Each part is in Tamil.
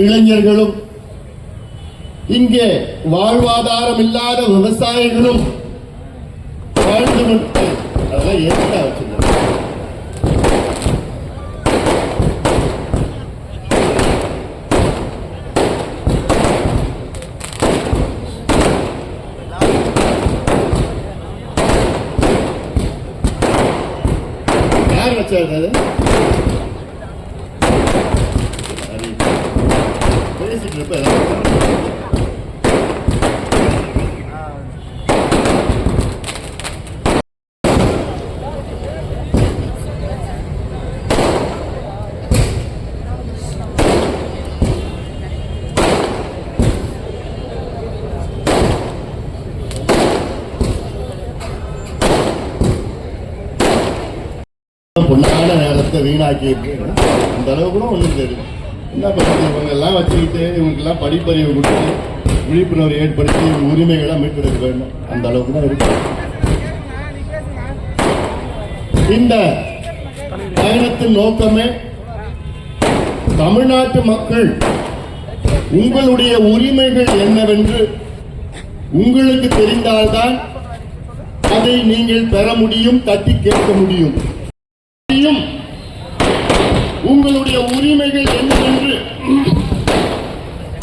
இளைஞர்களும் இங்கே வாழ்வாதாரம் இல்லாத விவசாயிகளும் வாழ்ந்து கொண்டு அதெல்லாம் ஏற்கனவே வச்சிருந்தேன் யார் வச்சது பொண்ணான நேரத்தை வீணாக்கி அந்த அளவு கூட ஒன்றும் தெரியும். என்ன பண்ணுறது இவங்கெல்லாம் வச்சுக்கிட்டு இவங்கெல்லாம் படிப்பறிவு கொடுத்து விழிப்புணர்வு ஏற்படுத்தி இவங்க உரிமைகளை மீட்டெடுக்க வேண்டும். அந்த அளவுக்கு தான் இருக்கு. இந்த பயணத்தின் நோக்கமே தமிழ்நாட்டு மக்கள் உங்களுடைய உரிமைகள் என்னவென்று உங்களுக்கு தெரிந்தால்தான் அதை நீங்கள் பெற முடியும் தட்டி கேட்க முடியும். இன்னும் உங்களுடைய உரிமைகள் என்னவென்று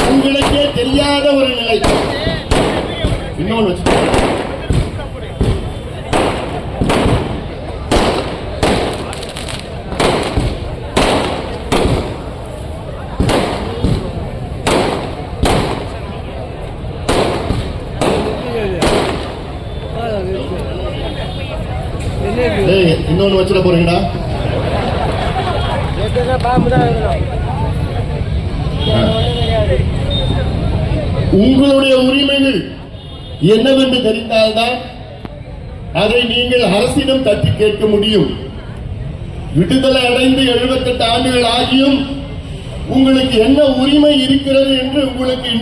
உங்களுக்கே தெரியாத ஒரு நிலை. இன்னொன்று வச்சுக்கோங்க. இன்னொன்னு வச்சிட போறீங்கடா உங்களுடைய உரிமைகள் என்னவென்று தெரிந்தால்தான் அதை நீங்கள் அரசிடம் தட்டி கேட்க முடியும் விடுதலை அடைந்து 78 ஆண்டுகள் ஆகியும் உங்களுக்கு என்ன உரிமை இருக்கிறது என்று உங்களுக்கு இன்று